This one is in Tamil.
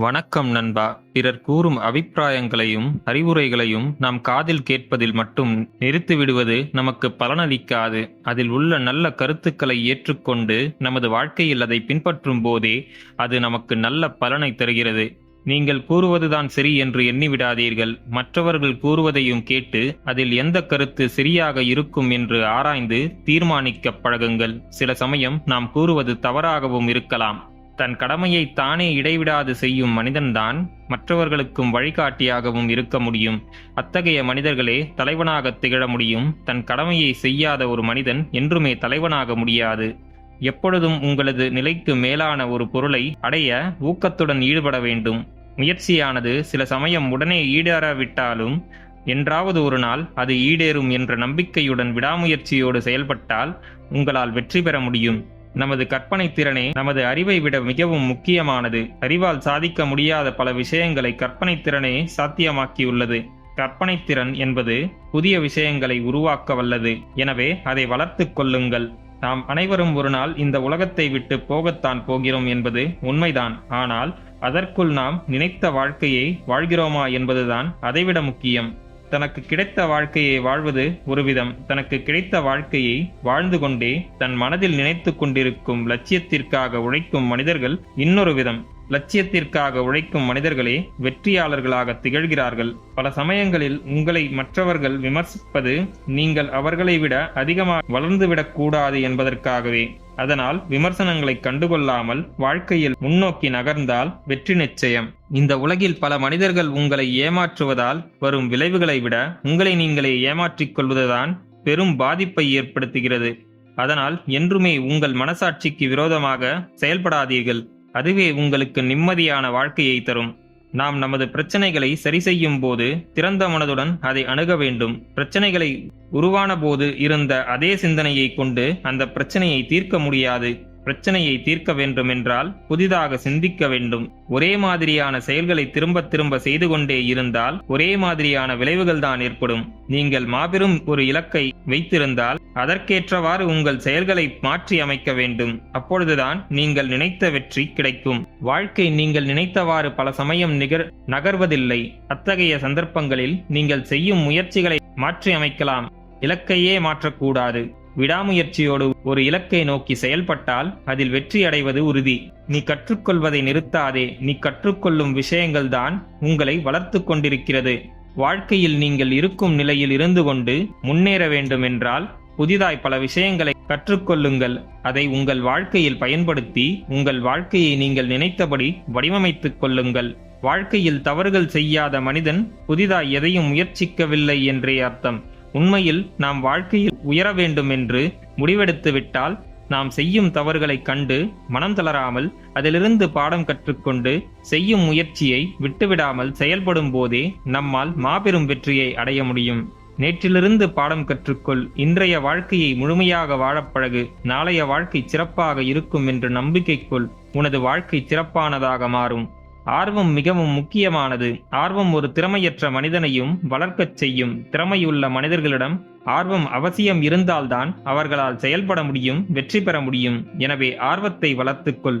வணக்கம் நண்பா. பிறர் கூறும் அபிப்பிராயங்களையும் அறிவுரைகளையும் நாம் காதில் கேட்பதில் மட்டும் நிறுத்திவிடுவது நமக்கு பலனளிக்காது. அதில் உள்ள நல்ல கருத்துக்களை ஏற்றுக்கொண்டு நமது வாழ்க்கையில் அதை பின்பற்றும் போதே அது நமக்கு நல்ல பலனை தருகிறது. நீங்கள் கூறுவதுதான் சரி என்று எண்ணிவிடாதீர்கள். மற்றவர்கள் கூறுவதையும் கேட்டு அதில் எந்த கருத்து சரியாக இருக்கும் என்று ஆராய்ந்து தீர்மானிக்க பழகுங்கள். சில சமயம் நாம் கூறுவது தவறாகவும் இருக்கலாம். தன் கடமையை தானே இடைவிடாது செய்யும் மனிதன்தான் மற்றவர்களுக்கும் வழிகாட்டியாகவும் இருக்க முடியும். அத்தகைய மனிதர்களே தலைவனாக திகழ முடியும். தன் கடமையை செய்யாத ஒரு மனிதன் என்றுமே தலைவனாக முடியாது. எப்பொழுதும் உங்களது நிலைக்கு மேலான ஒரு பொருளை அடைய ஊக்கத்துடன் ஈடுபட வேண்டும். முயற்சியானது சில சமயம் உடனே ஈடேறாவிட்டாலும் என்றாவது ஒரு நாள் அது ஈடேறும் என்ற நம்பிக்கையுடன் விடாமுயற்சியோடு செயல்பட்டால் உங்களால் வெற்றி பெற முடியும். நமது கற்பனை திறனே நமது அறிவை விட மிகவும் முக்கியமானது. அறிவால் சாதிக்க முடியாத பல விஷயங்களை கற்பனை திறனே சாத்தியமாக்கியுள்ளது. கற்பனை திறன் என்பது புதிய விஷயங்களை உருவாக்க வல்லது. எனவே அதை வளர்த்துக் கொள்ளுங்கள். நாம் அனைவரும் ஒரு நாள் இந்த உலகத்தை விட்டு போகத்தான் போகிறோம் என்பது உண்மைதான். ஆனால் அதற்குள் நாம் நினைத்த வாழ்க்கையை வாழ்கிறோமா என்பதுதான் அதைவிட முக்கியம். தனக்கு கிடைத்த வாழ்க்கையை வாழ்வது ஒரு விதம் தனக்கு கிடைத்த வாழ்க்கையை வாழ்ந்து கொண்டே தன் மனதில் நினைத்து கொண்டிருக்கும் லட்சியத்திற்காக உழைக்கும் மனிதர்கள் இன்னொரு விதம் லட்சியத்திற்காக உழைக்கும் மனிதர்களே வெற்றியாளர்களாக திகழ்கிறார்கள். பல சமயங்களில் உங்களை மற்றவர்கள் விமர்சிப்பது நீங்கள் அவர்களை விட அதிகமாக வளர்ந்துவிடக்கூடாது என்பதற்காகவே. அதனால் விமர்சனங்களை கண்டுகொள்ளாமல் வாழ்க்கையில் முன்னோக்கி நகர்ந்தால் வெற்றி நிச்சயம். இந்த உலகில் பல மனிதர்கள் உங்களை ஏமாற்றுவதால் வரும் விளைவுகளை விட உங்களை நீங்களே ஏமாற்றிக் கொள்வதுதான் பெரும் பாதிப்பை ஏற்படுத்துகிறது. அதனால் என்றுமே உங்கள் மனசாட்சிக்கு விரோதமாக செயல்படாதீர்கள். அதுவே உங்களுக்கு நிம்மதியான வாழ்க்கையை தரும். நாம் நமது பிரச்சனைகளை சரி செய்யும் போது திறந்த மனதுடன் அதை அணுக வேண்டும். பிரச்சனைகளை உருவான போது இருந்த அதே சிந்தனையை கொண்டு அந்த பிரச்சனையை தீர்க்க முடியாது. பிரச்சனையை தீர்க்க வேண்டும் என்றால் புதிதாக சிந்திக்க வேண்டும். ஒரே மாதிரியான செயல்களை திரும்ப திரும்ப செய்து கொண்டே இருந்தால் ஒரே மாதிரியான விளைவுகள் தான் ஏற்படும். நீங்கள் மாபெரும் ஒரு இலக்கை வைத்திருந்தால் அதற்கேற்றவாறு உங்கள் செயல்களை மாற்றி அமைக்க வேண்டும். அப்பொழுதுதான் நீங்கள் நினைத்த வெற்றி கிடைக்கும். வாழ்க்கை நீங்கள் நினைத்தவாறு பல சமயம் நிகர் நகர்வதில்லை. அத்தகைய சந்தர்ப்பங்களில் நீங்கள் செய்யும் முயற்சிகளை மாற்றி அமைக்கலாம். இலக்கையே மாற்றக்கூடாது. விடாமுயற்சியோடு ஒரு இலக்கை நோக்கி செயல்பட்டால் அதில் வெற்றி அடைவது உறுதி. நீ கற்றுக்கொள்வதை நிறுத்தாதே. நீ கற்றுக்கொள்ளும் விஷயங்கள்தான் உங்களை வளர்த்து கொண்டிருக்கிறது. வாழ்க்கையில் நீங்கள் இருக்கும் நிலையில் இருந்து கொண்டு முன்னேற வேண்டும் என்றால் புதிதாய் பல விஷயங்களை கற்றுக்கொள்ளுங்கள். அதை உங்கள் வாழ்க்கையில் பயன்படுத்தி உங்கள் வாழ்க்கையை நீங்கள் நினைத்தபடி வடிவமைத்துக் கொள்ளுங்கள். வாழ்க்கையில் தவறுகள் செய்யாத மனிதன் புதிதாய் எதையும் முயற்சிக்கவில்லை என்றே அர்த்தம். உண்மையில் நாம் வாழ்க்கையில் உயர வேண்டும் என்று முடிவெடுத்து விட்டால் நாம் செய்யும் தவறுகளைக் கண்டு மனம் தளராமல் அதிலிருந்து பாடம் கற்றுக்கொண்டு செய்யும் முயற்சியை விட்டுவிடாமல் செயல்படும் போதே நம்மால் மாபெரும் வெற்றியை அடைய முடியும். நேற்றிலிருந்து பாடம் கற்றுக்கொள். இன்றைய வாழ்க்கையை முழுமையாக வாழப்பழகு நாளைய வாழ்க்கை சிறப்பாக இருக்கும் என்று நம்பிக்கைக்குள் உனது வாழ்க்கை சிறப்பானதாக மாறும். ஆர்வம் மிகவும் முக்கியமானது. ஆர்வம் ஒரு திறமையற்ற மனிதனையும் வளர்க்கச் செய்யும். திறமையுள்ள மனிதர்களிடம் ஆர்வம் அவசியம் இருந்தால்தான் அவர்களால் செயல்பட முடியும் வெற்றி பெற முடியும். எனவே ஆர்வத்தை வளர்த்துக்கொள்